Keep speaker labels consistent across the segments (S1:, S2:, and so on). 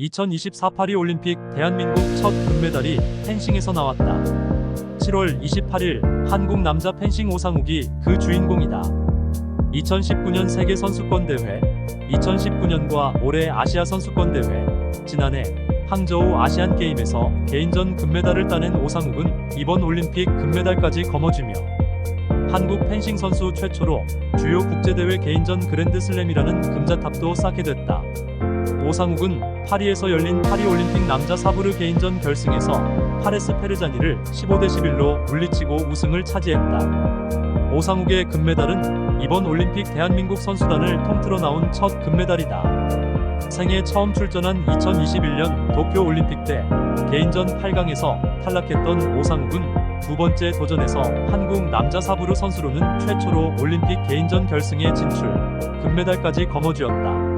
S1: 2024 파리 올림픽 대한민국 첫 금메달이 펜싱에서 나왔다. 7월 28일 한국 남자 펜싱 오상욱이 그 주인공이다. 2019년 세계 선수권 대회, 2019년과 올해 아시아 선수권 대회, 지난해 항저우 아시안 게임에서 개인전 금메달을 따낸 오상욱은 이번 올림픽 금메달까지 거머쥐며 한국 펜싱 선수 최초로 주요 국제대회 개인전 그랜드슬램이라는 금자탑도 쌓게 됐다. 오상욱은 파리에서 열린 파리올림픽 남자 사브르 개인전 결승에서 파레스 페르자니를 15대 11로 물리치고 우승을 차지했다. 오상욱의 금메달은 이번 올림픽 대한민국 선수단을 통틀어 나온 첫 금메달이다. 생애 처음 출전한 2021년 도쿄 올림픽 때 개인전 8강에서 탈락했던 오상욱은 두 번째 도전에서 한국 남자 사브르 선수로는 최초로 올림픽 개인전 결승에 진출, 금메달까지 거머쥐었다.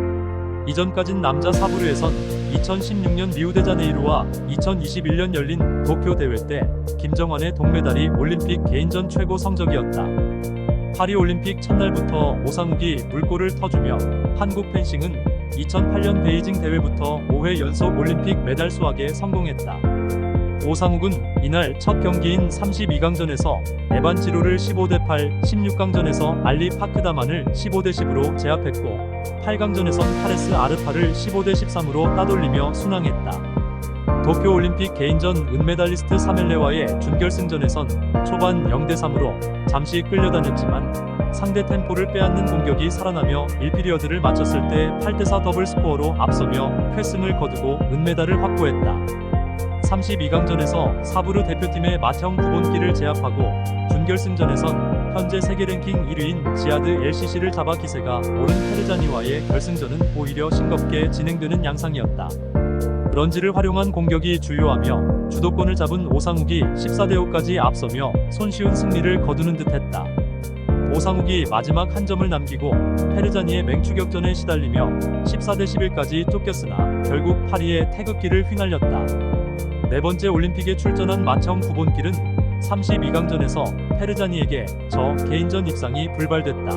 S1: 이전까진 남자 사브르에선 2016년 리우데자네이루와 2021년 열린 도쿄 대회 때 김정환의 동메달이 올림픽 개인전 최고 성적이었다. 파리 올림픽 첫날부터 오상욱이 물꼬를 터주며 한국 펜싱은 2008년 베이징 대회부터 5회 연속 올림픽 메달 수확에 성공했다. 오상욱은 이날 첫 경기인 32강전에서 에반 지로를 15대 8, 16강전에서 알리 파크다만을 15대 10으로 제압했고 8강전에선 파레스 아르파를 15대 13으로 따돌리며 순항했다. 도쿄올림픽 개인전 은메달리스트 사멜레와의 준결승전에선 초반 0대 3으로 잠시 끌려다녔지만 상대 템포를 빼앗는 공격이 살아나며 1피리어드를 마쳤을 때 8대 4 더블 스코어로 앞서며 쾌승을 거두고 은메달을 확보했다. 32강전에서 사브르 대표팀의 마형 구본기를 제압하고 준결승전에선 현재 세계 랭킹 1위인 지아드 LCC를 잡아 기세가 오른 페르자니와의 결승전은 오히려 싱겁게 진행되는 양상이었다. 런지를 활용한 공격이 주요하며 주도권을 잡은 오상욱이 14대 5까지 앞서며 손쉬운 승리를 거두는 듯했다. 오상욱이 마지막 한 점을 남기고 페르자니의 맹추격전에 시달리며 14대 11까지 쫓겼으나 결국 파리의 태극기를 휘날렸다. 네 번째 올림픽에 출전한 마청 구본길은 32강전에서 페르자니에게 저 개인전 입상이 불발됐다.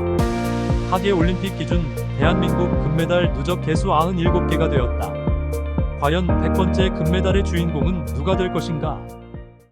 S1: 하계 올림픽 기준 대한민국 금메달 누적 개수 97개가 되었다. 과연 100번째 금메달의 주인공은 누가 될 것인가?